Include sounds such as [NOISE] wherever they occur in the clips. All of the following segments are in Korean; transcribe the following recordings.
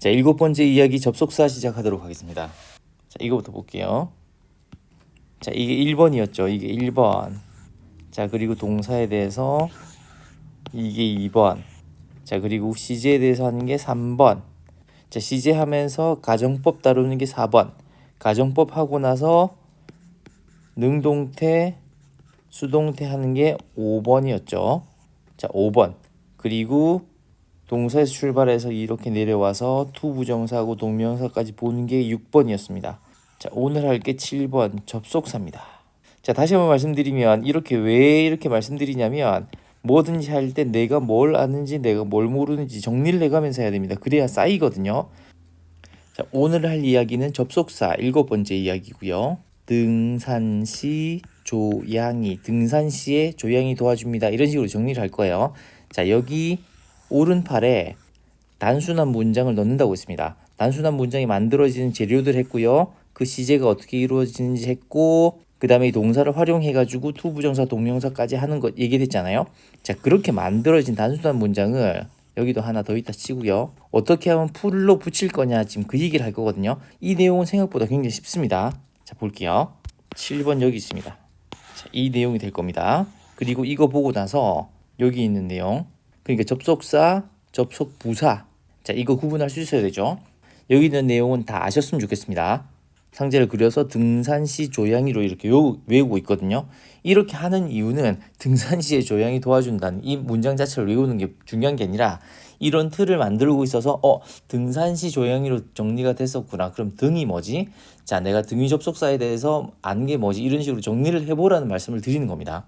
자, 일곱 번째 이야기 접속사 시작하도록 하겠습니다. 자, 이거부터 볼게요. 자, 이게 1번이었죠. 이게 1번. 자, 그리고 동사에 대해서 이게 2번. 자, 그리고 시제에 대해서 하는 게 3번. 자, 시제 하면서 가정법 다루는 게 4번. 가정법 하고 나서 능동태, 수동태 하는 게 5번이었죠. 자, 5번. 그리고 동사에서 출발해서 이렇게 내려와서 투부정사하고 동명사까지 보는 게 6번이었습니다. 자, 오늘 할 게 7번 접속사입니다. 자, 다시 한번 말씀드리면 이렇게 왜 이렇게 말씀드리냐면 뭐든지 할 때 내가 뭘 아는지 내가 뭘 모르는지 정리를 해가면서 해야 됩니다. 그래야 쌓이거든요. 자, 오늘 할 이야기는 접속사 일곱 번째 이야기고요. 등산시 조양이 등산시에 조양이 도와줍니다. 이런 식으로 정리를 할 거예요. 자, 여기 오른팔에 단순한 문장을 넣는다고 했습니다. 단순한 문장이 만들어지는 재료들 했고요. 그 시제가 어떻게 이루어지는지 했고 그 다음에 이 동사를 활용해가지고 투부정사 동명사까지 하는 것 얘기했잖아요. 자 그렇게 만들어진 단순한 문장을 여기도 하나 더 있다 치고요. 어떻게 하면 풀로 붙일 거냐 지금 그 얘기를 할 거거든요. 이 내용은 생각보다 굉장히 쉽습니다. 자 볼게요. 7번 여기 있습니다. 자, 이 내용이 될 겁니다. 그리고 이거 보고 나서 여기 있는 내용 그러니까 접속사, 접속 부사. 자, 이거 구분할 수 있어야 되죠. 여기 있는 내용은 다 아셨으면 좋겠습니다. 상제를 그려서 등산시 조양이로 이렇게 외우고 있거든요. 이렇게 하는 이유는 등산시의 조양이 도와준다는 이 문장 자체를 외우는 게 중요한 게 아니라 이런 틀을 만들고 있어서 어 등산시 조양이로 정리가 됐었구나. 그럼 등이 뭐지? 자, 내가 등위 접속사에 대해서 아는 게 뭐지? 이런 식으로 정리를 해보라는 말씀을 드리는 겁니다.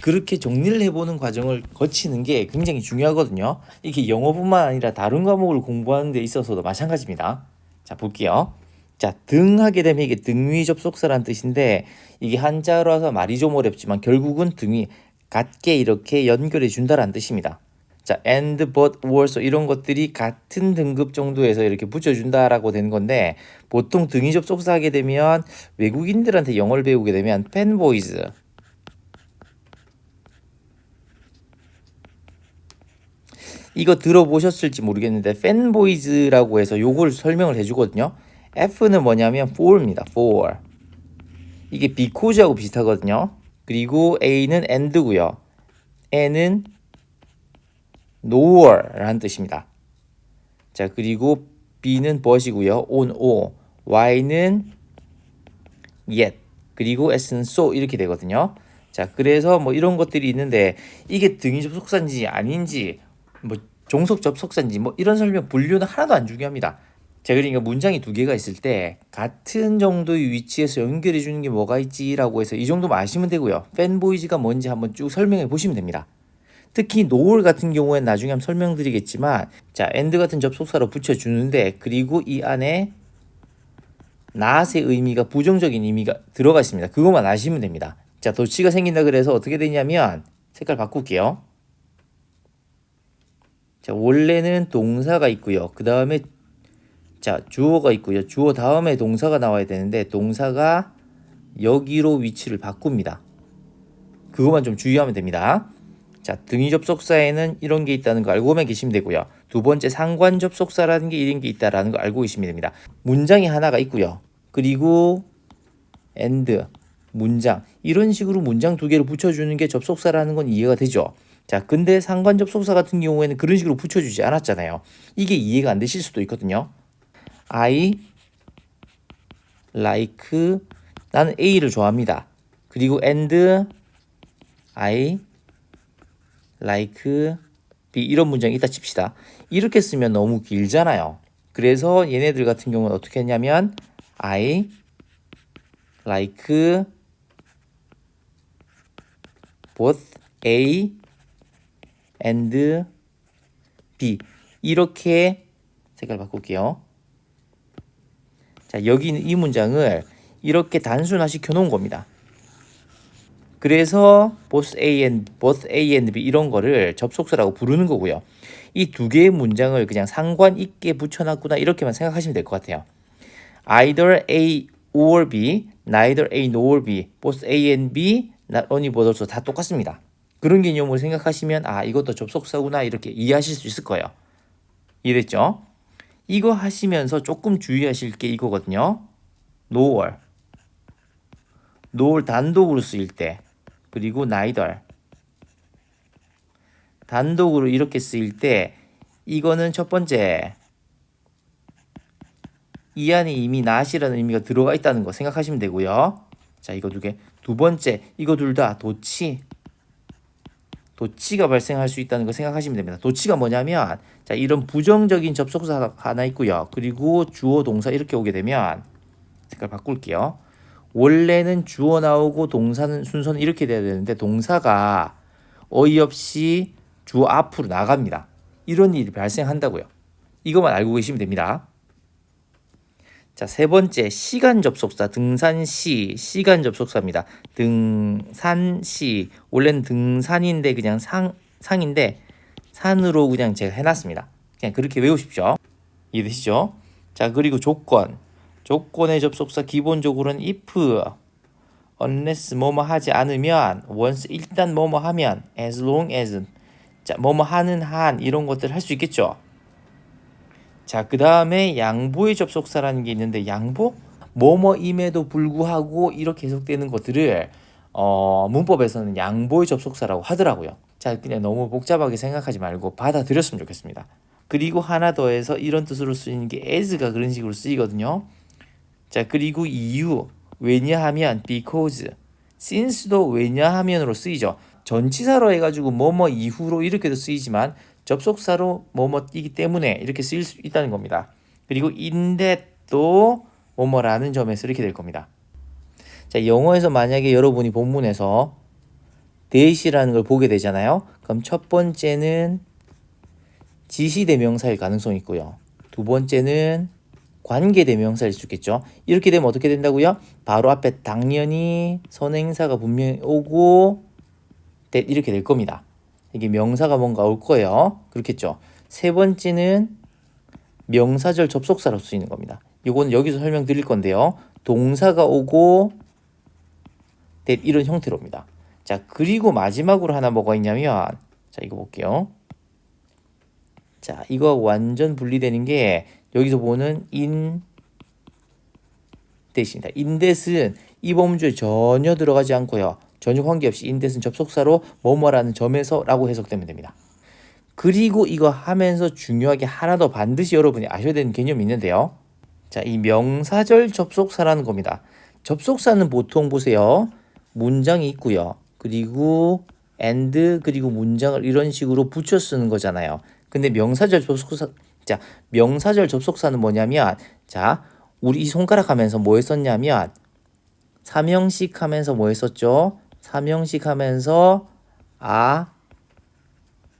그렇게 정리를 해보는 과정을 거치는 게 굉장히 중요하거든요. 이게 영어뿐만 아니라 다른 과목을 공부하는 데 있어서도 마찬가지입니다. 자, 볼게요. 자, 등 하게 되면 이게 등위 접속사란 뜻인데 이게 한자로서 말이 좀 어렵지만 결국은 등위 같게 이렇게 연결해 준다라는 뜻입니다. 자, and, but, also 이런 것들이 같은 등급 정도에서 이렇게 붙여준다라고 되는 건데 보통 등위 접속사 하게 되면 외국인들한테 영어를 배우게 되면 팬 이거 들어보셨을지 모르겠는데 팬보이즈라고 해서 요걸 설명을 해주거든요. F는 뭐냐면 for입니다. for. 이게 because하고 비슷하거든요. 그리고 A는 and고요. N은 nor라는 뜻입니다. 자 그리고 B는 but이고요. on, o. Y는 yet. 그리고 S는 so 이렇게 되거든요. 자 그래서 뭐 이런 것들이 있는데 이게 등위 접속사인지 아닌지 뭐 종속 접속사인지 뭐 이런 설명 분류는 하나도 안 중요합니다. 자 그러니까 문장이 두 개가 있을 때 같은 정도의 위치에서 연결해 주는 게 뭐가 있지라고 해서 이 정도만 아시면 되고요. 팬보이즈가 뭔지 한번 쭉 설명해 보시면 됩니다. 특히 노을 같은 경우에는 나중에 한번 설명드리겠지만 자 엔드 같은 접속사로 붙여 주는데 그리고 이 안에 not의 의미가 부정적인 의미가 들어가 있습니다. 그것만 아시면 됩니다. 자 도치가 생긴다 그래서 어떻게 되냐면 색깔 바꿀게요. 자, 원래는 동사가 있고요. 그 다음에 자, 주어가 있고요. 주어 다음에 동사가 나와야 되는데 동사가 여기로 위치를 바꿉니다. 그것만 좀 주의하면 됩니다. 자, 등위 접속사에는 이런 게 있다는 거 알고만 계시면 되고요. 두 번째 상관 접속사라는 게 이런 게 있다라는 거 알고 계시면 됩니다. 문장이 하나가 있고요. 그리고 and 문장 이런 식으로 문장 두 개를 붙여주는 게 접속사라는 건 이해가 되죠. 자, 근데 상관 접속사 같은 경우에는 그런 식으로 붙여주지 않았잖아요. 이게 이해가 안 되실 수도 있거든요. I like 나는 A를 좋아합니다. 그리고 and I like B 이런 문장이 있다 칩시다. 이렇게 쓰면 너무 길잖아요. 그래서 얘네들 같은 경우는 어떻게 했냐면 I like both A and B 이렇게 색깔 바꿀게요. 자, 여기 이 문장을 이렇게 단순화 시켜 놓은 겁니다. 그래서 both A and both A and B 이런 거를 접속사라고 부르는 거고요. 이 두 개의 문장을 그냥 상관 있게 붙여놨구나 이렇게만 생각하시면 될 것 같아요. Either A or B, neither A nor B, both A and B, not only but also 다 똑같습니다. 그런 개념으로 생각하시면 아 이것도 접속사구나 이렇게 이해하실 수 있을 거예요. 이해됐죠? 이거 하시면서 조금 주의하실 게 이거거든요. nor. nor 단독으로 쓰일 때 그리고 neither 단독으로 이렇게 쓰일 때 이거는 첫 번째 이 안에 이미 not이라는 의미가 들어가 있다는 거 생각하시면 되고요. 자, 이거 두 개. 두 번째, 이거 둘 다 도치. 도치가 발생할 수 있다는 거 생각하시면 됩니다. 도치가 뭐냐면 자, 이런 부정적인 접속사 하나 있고요. 그리고 주어 동사 이렇게 오게 되면 색깔 바꿀게요. 원래는 주어 나오고 동사는 순서는 이렇게 돼야 되는데 동사가 어이없이 주어 앞으로 나갑니다. 이런 일이 발생한다고요. 이것만 알고 계시면 됩니다. 자, 세 번째 시간 접속사 등산시 시간 접속사입니다. 등산시 원래는 등산인데 그냥 상 상인데 산으로 그냥 제가 해놨습니다. 그냥 그렇게 외우십시오. 이해되시죠? 자 그리고 조건 조건의 접속사 기본적으로는 if unless 뭐뭐 하지 않으면 once 일단 뭐뭐 하면 as long as 자 뭐뭐 하는 한 이런 것들 할 수 있겠죠. 자, 그 다음에 양보의 접속사라는 게 있는데 양보? 뭐뭐임에도 불구하고 이렇게 해석되는 것들을 어, 문법에서는 양보의 접속사라고 하더라고요. 자, 그냥 너무 복잡하게 생각하지 말고 받아들였으면 좋겠습니다. 그리고 하나 더해서 이런 뜻으로 쓰이는 게 as가 그런 식으로 쓰이거든요. 자, 그리고 이유 왜냐하면 because since도 왜냐하면으로 쓰이죠. 전치사로 해가지고 뭐뭐 이후로 이렇게도 쓰이지만 접속사로 뭐뭐이기 때문에 이렇게 쓰일 수 있다는 겁니다. 그리고 인데도 뭐뭐라는 점에서 이렇게 될 겁니다. 자, 영어에서 만약에 여러분이 본문에서 대시라는 걸 보게 되잖아요. 그럼 첫 번째는 지시대명사일 가능성이 있고요. 두 번째는 관계대명사일 수 있겠죠. 이렇게 되면 어떻게 된다고요? 바로 앞에 당연히 선행사가 분명히 오고 네, 이렇게 될 겁니다. 이게 명사가 뭔가 올 거예요. 그렇겠죠. 세 번째는 명사절 접속사로 쓰이는 겁니다. 이거는 여기서 설명드릴 건데요. 동사가 오고 이런 형태로 옵니다. 자, 그리고 마지막으로 하나 뭐가 있냐면 자, 이거 볼게요. 자, 이거 완전 분리되는 게 여기서 보는 that입니다. in that은 이 범주에 전혀 들어가지 않고요. 전혀 관계없이 인댓은 접속사로 뭐뭐라는 점에서라고 해석되면 됩니다. 그리고 이거 하면서 중요하게 하나 더 반드시 여러분이 아셔야 되는 개념이 있는데요. 자, 이 명사절 접속사라는 겁니다. 접속사는 보통 보세요. 문장이 있고요. 그리고 and 그리고 문장을 이런 식으로 붙여 쓰는 거잖아요. 근데 명사절 접속사 자, 명사절 접속사는 뭐냐면 자, 우리 이 손가락 하면서 뭐 했었냐면 삼형식 하면서 뭐 했었죠? 삼형식 하면서 아,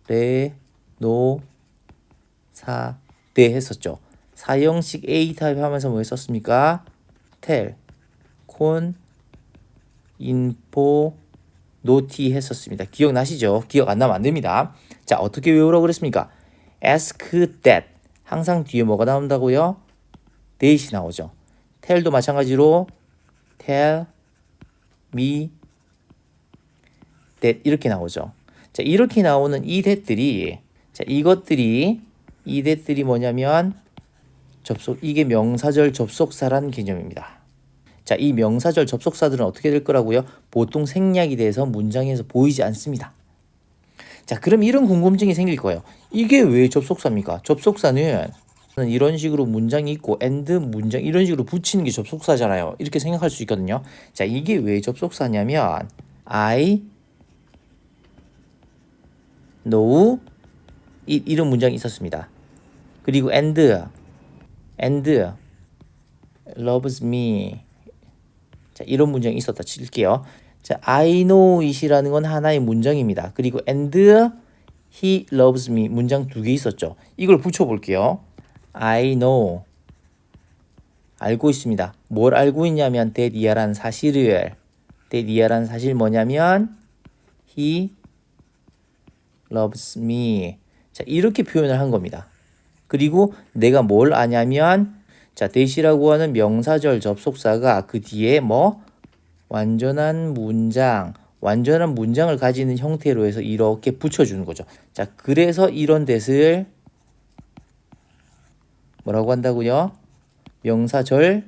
레, 노, 사, 대 했었죠. 사형식 A 타입 하면서 뭐 했었습니까? 텔, 콘, 인포, 노티 했었습니다. 기억나시죠? 기억 안 나면 안 됩니다. 자, 어떻게 외우라고 그랬습니까? ask that. 항상 뒤에 뭐가 나온다고요? that이 나오죠. 텔도 마찬가지로 tell me that 이렇게 나오죠. 자, 이렇게 나오는 이 that들이 자, 이것들이 이 that들이 뭐냐면 접속 이게 명사절 접속사라는 개념입니다. 자, 이 명사절 접속사들은 어떻게 될 거라고요? 보통 생략이 돼서 문장에서 보이지 않습니다. 자, 그럼 이런 궁금증이 생길 거예요. 이게 왜 접속사입니까? 접속사는 이런 식으로 문장이 있고 and 문장 이런 식으로 붙이는 게 접속사잖아요. 이렇게 생각할 수 있거든요. 자, 이게 왜 접속사냐면 I know 이, 이런 문장이 있었습니다. 그리고 and and loves me 자, 이런 문장이 있었다 칠게요. 자, I know it이라는 건 하나의 문장입니다. 그리고 and he loves me 문장 두 개 있었죠. 이걸 붙여 볼게요. I know 알고 있습니다. 뭘 알고 있냐면 that 이하라는 사실을 that 이하라는 사실 뭐냐면 he loves me 자 이렇게 표현을 한 겁니다. 그리고 내가 뭘 아냐면 자 that이라고 하는 명사절 접속사가 그 뒤에 뭐 완전한 문장 완전한 문장을 가지는 형태로 해서 이렇게 붙여 주는 거죠. 자 그래서 이런 that을 뭐라고 한다고요? 명사절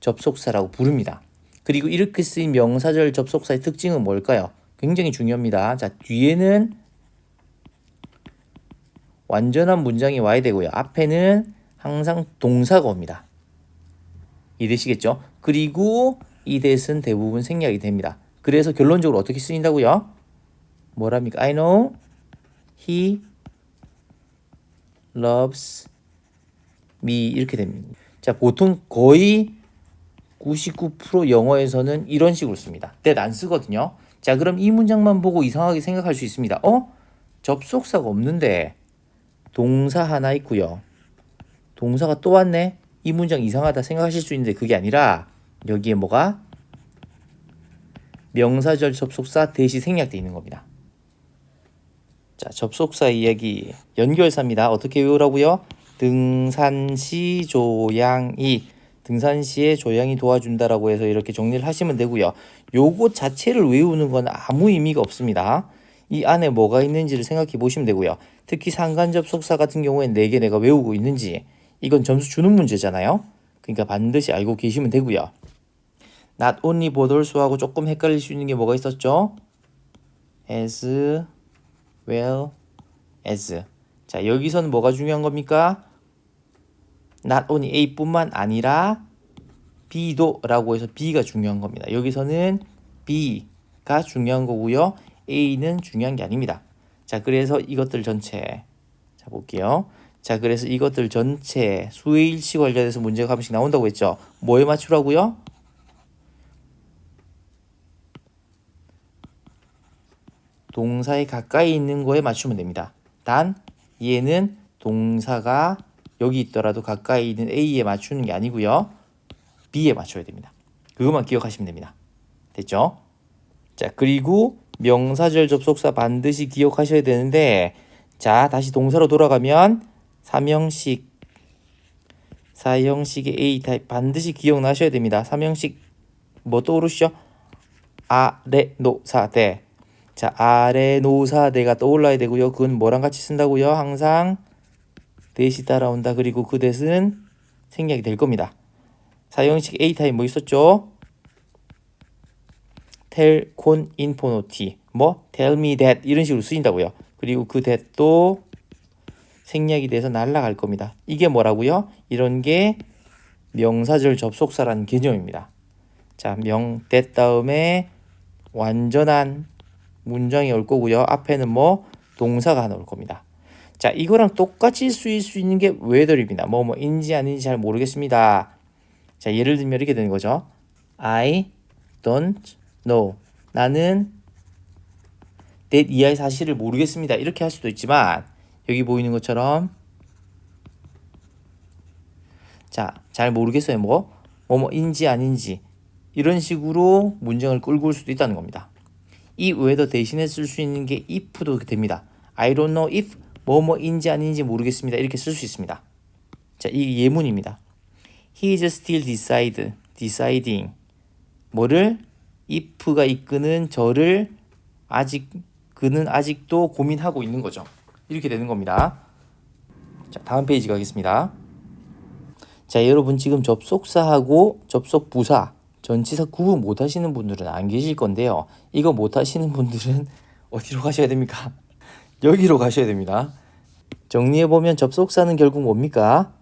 접속사라고 부릅니다. 그리고 이렇게 쓰인 명사절 접속사의 특징은 뭘까요? 굉장히 중요합니다. 자, 뒤에는 완전한 문장이 와야 되고요. 앞에는 항상 동사가 옵니다. 이해되시겠죠? 그리고 이 대신 대부분 생략이 됩니다. 그래서 결론적으로 어떻게 쓰인다고요? 뭐랍니까? I know he loves me 이렇게 됩니다. 자, 보통 거의 99% 영어에서는 이런 식으로 씁니다. that 안 쓰거든요. 자, 그럼 이 문장만 보고 이상하게 생각할 수 있습니다. 어? 접속사가 없는데 동사 하나 있고요. 동사가 또 왔네. 이 문장 이상하다 생각하실 수 있는데 그게 아니라 여기에 뭐가 명사절 접속사 대시 생략돼 있는 겁니다. 자, 접속사 이야기 연결사입니다. 어떻게 외우라고요? 등산시 조양이 등산시에 조양이 도와준다라고 해서 이렇게 정리를 하시면 되고요. 요거 자체를 외우는 건 아무 의미가 없습니다. 이 안에 뭐가 있는지를 생각해 보시면 되고요. 특히 상관 접속사 같은 경우에 네 개 내가 외우고 있는지 이건 점수 주는 문제잖아요. 그러니까 반드시 알고 계시면 되고요. not only 보돌수하고 조금 헷갈릴 수 있는 게 뭐가 있었죠? as well as 자 여기서는 뭐가 중요한 겁니까? not only A뿐만 아니라 B도 라고 해서 B가 중요한 겁니다. 여기서는 B가 중요한 거고요. A는 중요한 게 아닙니다. 자 그래서 이것들 전체 자 볼게요. 자 그래서 이것들 전체 수의 일치 관련해서 문제가 한 번씩 나온다고 했죠. 뭐에 맞추라고요? 동사에 가까이 있는 거에 맞추면 됩니다. 단 얘는 동사가 여기 있더라도 가까이 있는 A에 맞추는 게 아니고요. B에 맞춰야 됩니다. 그것만 기억하시면 됩니다. 됐죠? 자, 그리고 명사절 접속사 반드시 기억하셔야 되는데 자, 다시 동사로 돌아가면 삼형식 사형식의 A 타입 반드시 기억나셔야 됩니다. 삼형식 뭐 떠오르시죠? 아래 노사대 자, 아래 노사대가 떠올라야 되고요. 그건 뭐랑 같이 쓴다고요? 항상 대시 따라온다. 그리고 그 대신 생략이 될 겁니다. 사형식 A 타입 뭐 있었죠? Tell, con, info노티 뭐 tell me that 이런 식으로 쓰인다고요. 그리고 그 that도 생략이 돼서 날라갈 겁니다. 이게 뭐라고요? 이런 게 명사절 접속사라는 개념입니다. 자, 명 that 다음에 완전한 문장이 올 거고요. 앞에는 뭐 동사가 하나 올 겁니다. 자, 이거랑 똑같이 쓰일 수 있는 게 whether입니다. 뭐 뭐인지 아닌지 잘 모르겠습니다. 자, 예를 들면 이렇게 되는 거죠. I don't know. 나는 that 이하의 사실을 모르겠습니다. 이렇게 할 수도 있지만 여기 보이는 것처럼 자, 잘 모르겠어요. 뭐 뭐뭐인지 아닌지 이런 식으로 문장을 끌고 올 수도 있다는 겁니다. 이 whether 대신에 쓸 수 있는 게 if도 됩니다. I don't know if 뭐뭐인지 아닌지 모르겠습니다. 이렇게 쓸 수 있습니다. 자, 이 예문입니다. He is still decide, deciding. 뭐를 if가 이끄는 저를 아직 그는 아직도 고민하고 있는 거죠. 이렇게 되는 겁니다. 자, 다음 페이지 가겠습니다. 자, 여러분 지금 접속사하고 접속 부사 전치사 구분 못 하시는 분들은 안 계실 건데요. 이거 못 하시는 분들은 [LAUGHS] 어디로 가셔야 됩니까? [LAUGHS] 여기로 가셔야 됩니다. 정리해 보면 접속사는 결국 뭡니까?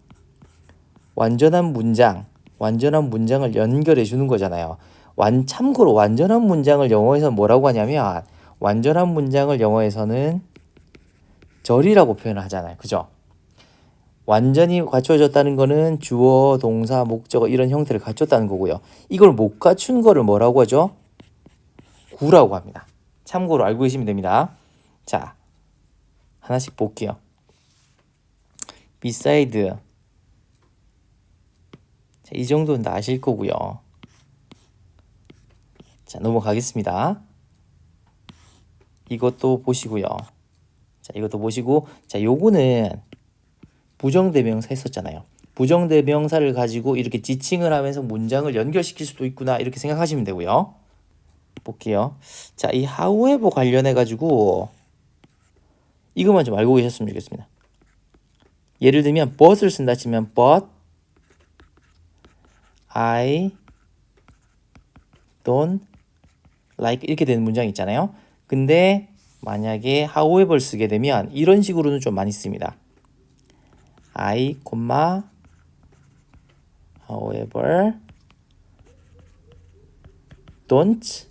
완전한 문장, 완전한 문장을 연결해 주는 거잖아요. 완 참고로 완전한 문장을 영어에서 뭐라고 하냐면 완전한 문장을 영어에서는 절이라고 표현을 하잖아요. 그죠? 완전히 갖춰졌다는 거는 주어, 동사, 목적어 이런 형태를 갖췄다는 거고요. 이걸 못 갖춘 거를 뭐라고 하죠? 구라고 합니다. 참고로 알고 계시면 됩니다. 자, 하나씩 볼게요. beside 자, 이 정도는 다 아실 거고요. 자, 넘어가겠습니다. 이것도 보시고요. 자, 이것도 보시고 자, 요거는 부정대명사 했었잖아요. 부정대명사를 가지고 이렇게 지칭을 하면서 문장을 연결시킬 수도 있구나 이렇게 생각하시면 되고요. 볼게요. 자, 이 however 관련해 가지고 이것만 좀 알고 계셨으면 좋겠습니다. 예를 들면 but을 쓴다 치면 but I don't like 이렇게 되는 문장 있잖아요. 근데 만약에 however 쓰게 되면 이런 식으로는 좀 많이 씁니다. I, however don't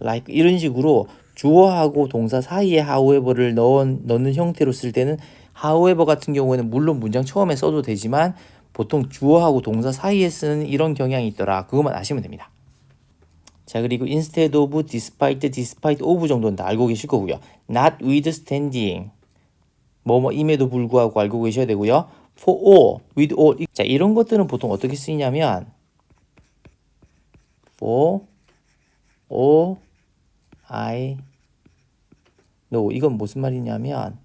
like 이런 식으로 주어하고 동사 사이에 however를 넣, 넣는 형태로 쓸 때는 however 같은 경우에는 물론 문장 처음에 써도 되지만 보통 주어하고 동사 사이에 쓰는 이런 경향이 있더라. 그것만 아시면 됩니다. 자 그리고 instead of, despite, despite of 정도는 다 알고 계실 거고요. not withstanding 뭐뭐 임에도 불구하고 알고 계셔야 되고요. for all, with all 자 이런 것들은 보통 어떻게 쓰이냐면 for all I know 이건 무슨 말이냐면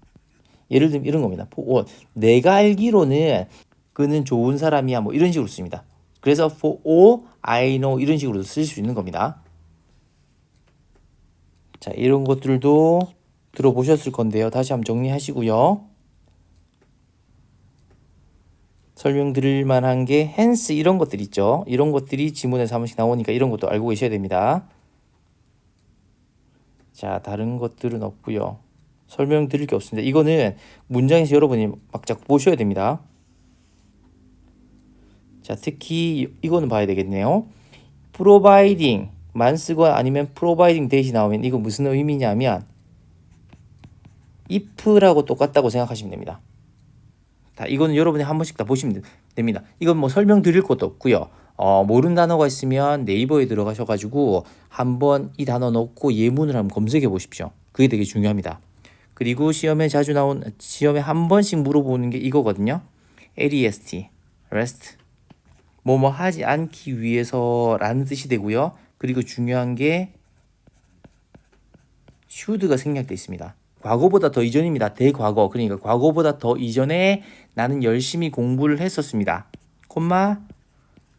예를 들면 이런 겁니다. for all 내가 알기로는 그는 좋은 사람이야 뭐 이런 식으로 씁니다. 그래서 for all I know 이런 식으로 쓸수 있는 겁니다. 자 이런 것들도 들어보셨을 건데요. 다시 한번 정리하시고요. 설명드릴 만한 게 hence 이런 것들 있죠. 이런 것들이 지문에서 한 번씩 나오니까 이런 것도 알고 계셔야 됩니다. 자, 다른 것들은 없고요. 설명드릴 게 없습니다. 이거는 문장에서 여러분이 막작 보셔야 됩니다. 자, 특히 이거는 봐야 되겠네요. providing 만 쓰고 아니면 providing 대시 나오면 이거 무슨 의미냐면 if라고 똑같다고 생각하시면 됩니다. 다 이거는 여러분이 한 번씩 다 보시면 됩니다. 이건 뭐 설명드릴 것도 없고요. 어, 모르는 단어가 있으면 네이버에 들어가셔가지고 한번 이 단어 넣고 예문을 한번 검색해 보십시오. 그게 되게 중요합니다. 그리고 시험에 자주 나온 시험에 한 번씩 물어보는 게 이거거든요. LEST, REST, 뭐뭐 하지 않기 위해서라는 뜻이 되고요. 그리고 중요한 게 should가 생략돼 있습니다. 과거보다 더 이전입니다. 대과거. 그러니까 과거보다 더 이전에 나는 열심히 공부를 했었습니다. 콤마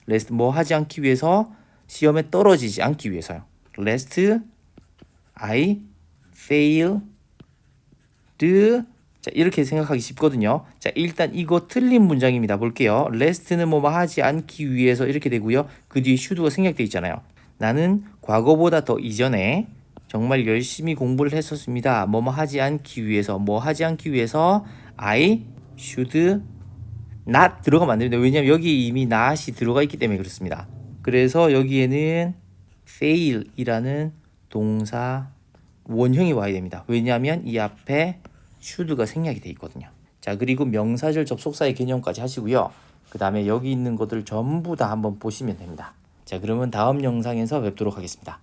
레스트 뭐 하지 않기 위해서 시험에 떨어지지 않기 위해서요. 레스트 I failed 자 이렇게 생각하기 쉽거든요. 자 일단 이거 틀린 문장입니다. 볼게요. 레스트는 뭐 하지 않기 위해서 이렇게 되고요. 그 뒤에 should가 생략돼 있잖아요. 나는 과거보다 더 이전에 정말 열심히 공부를 했었습니다. 뭐뭐 하지 않기 위해서 뭐 하지 않기 위해서 I should not 들어가면 안 됩니다. 왜냐하면 여기 이미 not이 들어가 있기 때문에 그렇습니다. 그래서 여기에는 fail이라는 동사 원형이 와야 됩니다. 왜냐하면 이 앞에 should가 생략이 돼 있거든요. 자 그리고 명사절 접속사의 개념까지 하시고요. 그 다음에 여기 있는 것들 전부 다 한번 보시면 됩니다. 자 그러면 다음 영상에서 뵙도록 하겠습니다.